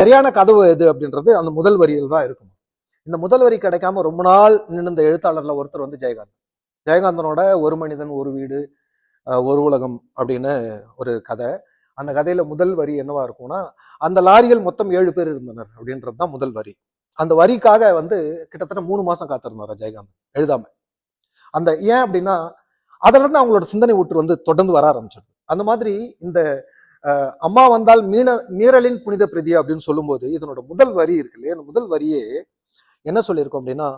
சரியான கதவு எது அப்படின்றது அந்த முதல் வரியில் தான் இருக்கும். இந்த முதல் வரி கிடைக்காம ரொம்ப நாள் நின்று எழுத்தாளர்ல ஒருத்தர் வந்து ஜெயகாந்த் ஜெயகாந்தனோட ஒரு மனிதன் ஒரு வீடு ஒரு உலகம் அப்படின்னு ஒரு கதை. அந்த கதையில முதல் வரி என்னவா இருக்கும்னா அந்த லாரியில் மொத்தம் ஏழு பேர் இருந்தனர் அப்படின்றது தான் முதல் வரி. அந்த வரிக்காக வந்து கிட்டத்தட்ட மூணு மாசம் காத்திருந்தார் ஜெயகாந்த் எழுதாம. அந்த ஏன் அப்படின்னா அதுல இருந்து அவங்களோட சிந்தனை ஊற்று வந்து தொடர்ந்து வர ஆரம்பிச்சிருக்கு அந்த மாதிரி இந்த அம்மா வந்தால் மீன மீறலின் புனித பிரதி அப்படின்னு சொல்லும்போது இதனோட முதல் வரி இருக்கு இல்லையா? அந்த முதல் வரியே என்ன சொல்லியிருக்கோம் அப்படின்னா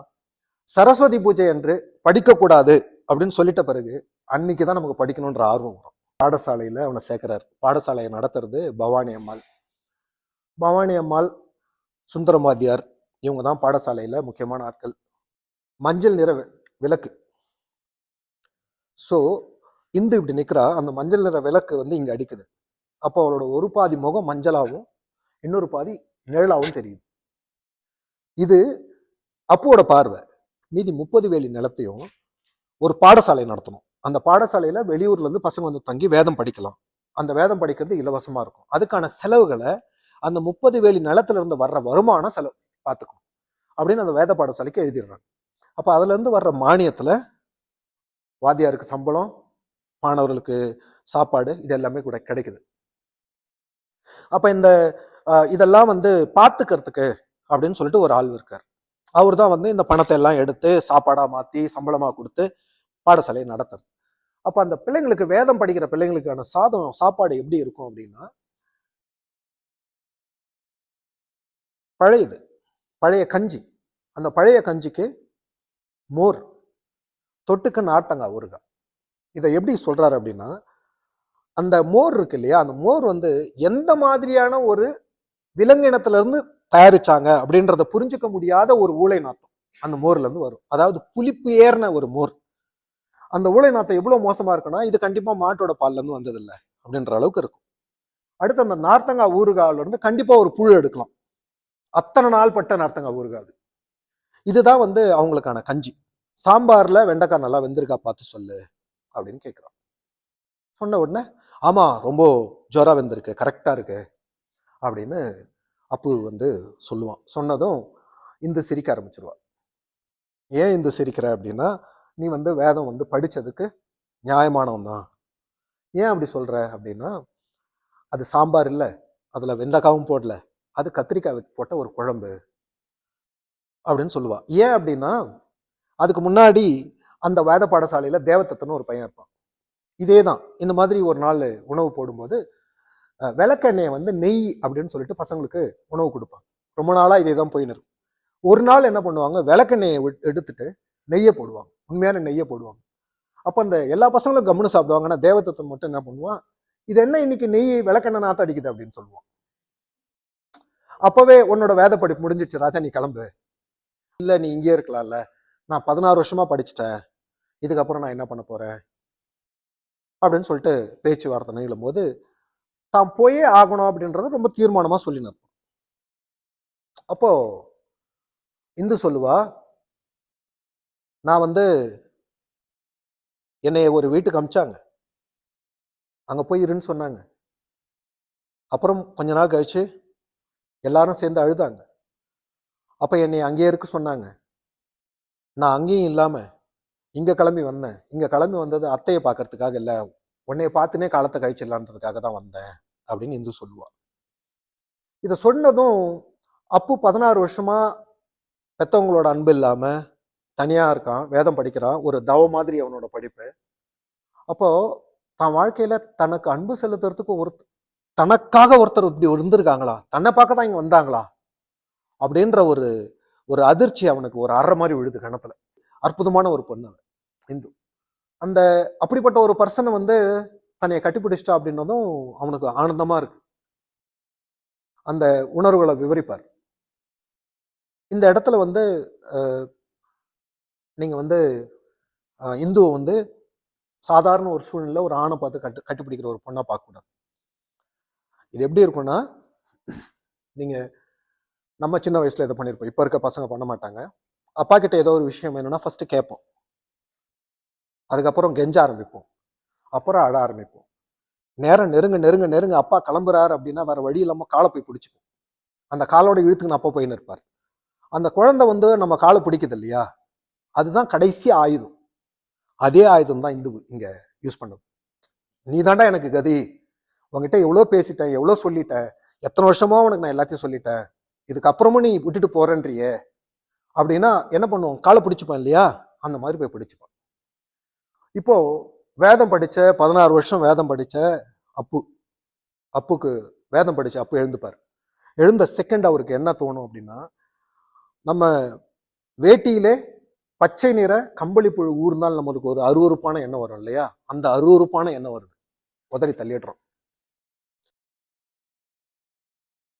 சரஸ்வதி பூஜை என்று படிக்கக்கூடாது அப்படின்னு சொல்லிட்ட பிறகு அன்னைக்கு தான் நமக்கு படிக்கணுன்ற ஆர்வம் வரும். பாடசாலையில் அவனை சேர்க்கிறார். பாடசாலையை நடத்துறது பவானி அம்மாள். பவானி அம்மாள் சுந்தரமாதியார் இவங்க தான் பாடசாலையில் முக்கியமான ஆட்கள். மஞ்சள் நிற விளக்கு. ஸோ இந்து இப்படி நிற்கிறா அந்த மஞ்சள் நிற விளக்கு வந்து இங்கே அடிக்குது. அப்போ அவளோட ஒரு பாதி முகம் மஞ்சளாகவும் இன்னொரு பாதி நிழலாகவும் தெரியுது. இது அப்புவோட பார்வை. மீதி முப்பது வேலி நிலத்தையும் ஒரு பாடசாலை நடத்தணும். அந்த பாடசாலையில் வெளியூர்லேருந்து பசங்க வந்து தங்கி வேதம் படிக்கலாம். அந்த வேதம் படிக்கிறது இலவசமாக இருக்கும். அதுக்கான செலவுகளை அந்த முப்பது வேலி நிலத்திலிருந்து வர்ற வருமானம் செலவு பார்த்துக்கணும். அப்படின்னு அந்த வேத பாடசாலைக்கு எழுதிடுறாங்க. அப்போ அதுலேருந்து வர்ற மானியத்தில் வாத்தியாருக்கு சம்பளம் மாணவர்களுக்கு சாப்பாடு இது எல்லாமே கூட கிடைக்குது. அப்ப இந்த இதெல்லாம் வந்து பார்த்துக்கிறதுக்கு அப்படின்னு சொல்லிட்டு ஒரு ஆள் இருக்கார். அவர் தான் வந்து இந்த பணத்தை எல்லாம் எடுத்து சாப்பாடா மாத்தி சம்பளமா கொடுத்து பாடசாலையை நடத்துறது. அப்ப அந்த பிள்ளைங்களுக்கு வேதம் படிக்கிற பிள்ளைங்களுக்கான சாதம் சாப்பாடு எப்படி இருக்கும் அப்படின்னா பழையது பழைய கஞ்சி. அந்த பழைய கஞ்சிக்கு மோர் தொட்டுக்கு நாட்டங்கா ஊறுகாய். இதை எப்படி சொல்றாரு அப்படின்னா அந்த மோர் இருக்கு இல்லையா? அந்த மோர் வந்து எந்த மாதிரியான ஒரு விலங்கினத்திலிருந்து தயாரிச்சாங்க அப்படின்றத புரிஞ்சுக்க முடியாத ஒரு ஊளை நாத்தம் அந்த மோர்ல இருந்து வரும். அதாவது புளிப்பு ஏறின ஒரு மோர். அந்த ஊளை நாத்தம் எவ்வளவு மோசமா இருக்குன்னா இது கண்டிப்பா மாட்டோட பால்ல இருந்து வந்தது இல்ல அப்படின்ற அளவுக்கு இருக்கும். அடுத்து அந்த நார்த்தங்காய் ஊறுகாயில இருந்து கண்டிப்பா ஒரு புழு எடுக்கலாம். அத்தனை நாள் பட்ட நார்த்தங்காய் ஊறுகாய் இதுதான் வந்து அவங்களுக்கான கஞ்சி. சாம்பார்ல வெண்டைக்காய் நல்லா வெந்திருக்கா பார்த்து சொல்லு அப்படின்னு கேட்குறான் சொன்ன உடனே ஆமாம் ரொம்ப ஜோராக வந்திருக்கு கரெக்டாக இருக்கு அப்படின்னு அப்பு வந்து சொல்லுவான். சொன்னதும் இந்து சிரிக்க ஆரம்பிச்சிருவா. ஏன் இந்து சிரிக்கிற? அப்படின்னா நீ வந்து வேதம் வந்து படித்ததுக்கு நியாயமானவன் தான் ஏன் அப்படி சொல்கிற அப்படின்னா அது சாம்பார் இல்லை அதில் வெண்டைக்காவும் போடல அது கத்திரிக்காய் போட்ட ஒரு குழம்பு. அப்படின்னு சொல்லுவா. ஏன் அப்படின்னா அதுக்கு முன்னாடி அந்த வேத பாடசாலையில் தேவதத்துன்னு ஒரு பையன் இருப்பான். இதே தான் இந்த மாதிரி ஒரு நாள் உணவு போடும்போது விளக்கெண்ணெயை வந்து நெய் அப்படின்னு சொல்லிட்டு பசங்களுக்கு உணவு கொடுப்பாங்க. ரொம்ப நாளாக இதே தான் போயின்னு இருக்கும். ஒரு நாள் என்ன பண்ணுவாங்க? விளக்கெண்ணெயை எடுத்துட்டு நெய்யை போடுவாங்க. உண்மையான நெய்யை போடுவாங்க. அப்போ அந்த எல்லா பசங்களும் கம்முன்னு ஆனால் தேவதத்துவம் மட்டும் என்ன பண்ணுவான்? இது என்ன இன்னைக்கு நெய் விளக்கெண்ணெய் நாத்த அடிக்குது அப்படின்னு சொல்லுவான். அப்பவே உன்னோட வேத படிப்பு முடிஞ்சிடுச்சு. ராஜா நீ கிளம்பு. இல்லை நீ இங்கேயே இருக்கலாம்ல. நான் பதினாறு வருஷமா படிச்சுட்டேன். இதுக்கப்புறம் நான் என்ன பண்ண போறேன்? அப்படின்னு சொல்லிட்டு பேச்சுவார்த்தை நிகழும் போது தான் போயே ஆகணும் அப்படின்றது ரொம்ப தீர்மானமாக சொல்லினார். அப்போ இந்து சொல்லுவா நான் வந்து என்னைய ஒரு வீட்டுக்கு அமிச்சாங்க. அங்கே போய் இருன்னு சொன்னாங்க. அப்புறம் கொஞ்ச நாள் கழிச்சு எல்லாரும் சேர்ந்து அழுதாங்க. அப்போ என்னை அங்கேயே இருக்க சொன்னாங்க. நான் அங்கேயும் இல்லாமல் இங்கே கிளம்பி வந்தேன். இங்கே கிளம்பி வந்தது அத்தையை பார்க்கறதுக்காக இல்லை. உன்னைய பார்த்துனே காலத்தை கழிச்சிடலான்றதுக்காக தான் வந்தேன் அப்படின்னு இந்து சொல்லுவா. இதை சொன்னதும் அப்பு பதினாறு வருஷமா பெத்தவங்களோட அன்பு இல்லாமல் தனியாக இருக்கான் வேதம் படிக்கிறான் ஒரு தவ மாதிரி அவனோட படிப்பு. அப்போ தான் வாழ்க்கையில தனக்கு அன்பு செலுத்துறதுக்கு ஒரு தனக்காக ஒருத்தர் இப்படி இருந்திருக்காங்களா? தன்னை பார்க்க தான் இங்கே வந்தாங்களா? அப்படின்ற ஒரு ஒரு அதிர்ச்சி அவனுக்கு ஒரு அற மாதிரி விழுது கணப்பில் அற்புதமான ஒரு பொண்ணு அவ, இந்து. அந்த அப்படிப்பட்ட ஒரு பர்சனை வந்து தன்னை கட்டிப்பிடிச்சிட்டா அப்படின்னதும் அவனுக்கு ஆனந்தமா இருக்கு. அந்த உணர்வுகளை விவரிப்பார். இந்த இடத்துல வந்து நீங்கள் நீங்க வந்து இந்துவை வந்து சாதாரண ஒரு சூழ்நிலை ஒரு ஆணை பார்த்து கட்டு கட்டிப்பிடிக்கிற ஒரு பொண்ணா பார்க்கக்கூடாது. இது எப்படி இருக்கும்னா நீங்க நம்ம சின்ன வயசுல இதை பண்ணியிருப்போம் இப்ப இருக்க பசங்க பண்ண மாட்டாங்க. அப்பா கிட்ட ஏதோ ஒரு விஷயம் வேணும்னா ஃபர்ஸ்ட் கேட்போம். அதுக்கப்புறம் கெஞ்ச ஆரம்பிப்போம். அப்புறம் அழ ஆரம்பிப்போம். நேரம் நெருங்க நெருங்க நெருங்க அப்பா கிளம்புறாரு அப்படின்னா வேற வழி இல்லாம காலை போய் பிடிச்சிப்போம். அந்த காலோட இழுத்துக்கு அப்போ போயின்னு இருப்பார். அந்த குழந்தை வந்து நம்ம காலை பிடிக்குது இல்லையா? அதுதான் கடைசி ஆயுதம். அதே ஆயுதம் தான் இந்து இங்க யூஸ் பண்ணுது நீ தாண்டா எனக்கு கதி. உன்கிட்ட எவ்வளோ பேசிட்டேன் எவ்வளோ சொல்லிட்டேன் எத்தனை வருஷமா உனக்கு நான் எல்லாத்தையும் சொல்லிட்டேன். இதுக்கப்புறமும் நீ விட்டுட்டு போறேன்றியே. அப்படின்னா என்ன பண்ணுவோம்? காலை பிடிச்சிப்பான் இல்லையா? அந்த மாதிரி போய் பிடிச்சிப்பான் இப்போ வேதம் படித்த பதினாறு வருஷம் வேதம் படித்த அப்பு அப்புக்கு வேதம் படித்த அப்பு எழுந்துப்பார். எழுந்த செகண்ட் அவருக்கு என்ன தோணும் அப்படின்னா நம்ம வேட்டியிலே பச்சை நிற கம்பளி புழு ஊர்ந்தால் நம்மளுக்கு ஒரு அருவருப்பான எண்ணம் வரும் இல்லையா? அந்த அருவருப்பான எண்ணம் வருது. உதறி தள்ளிடுறோம்.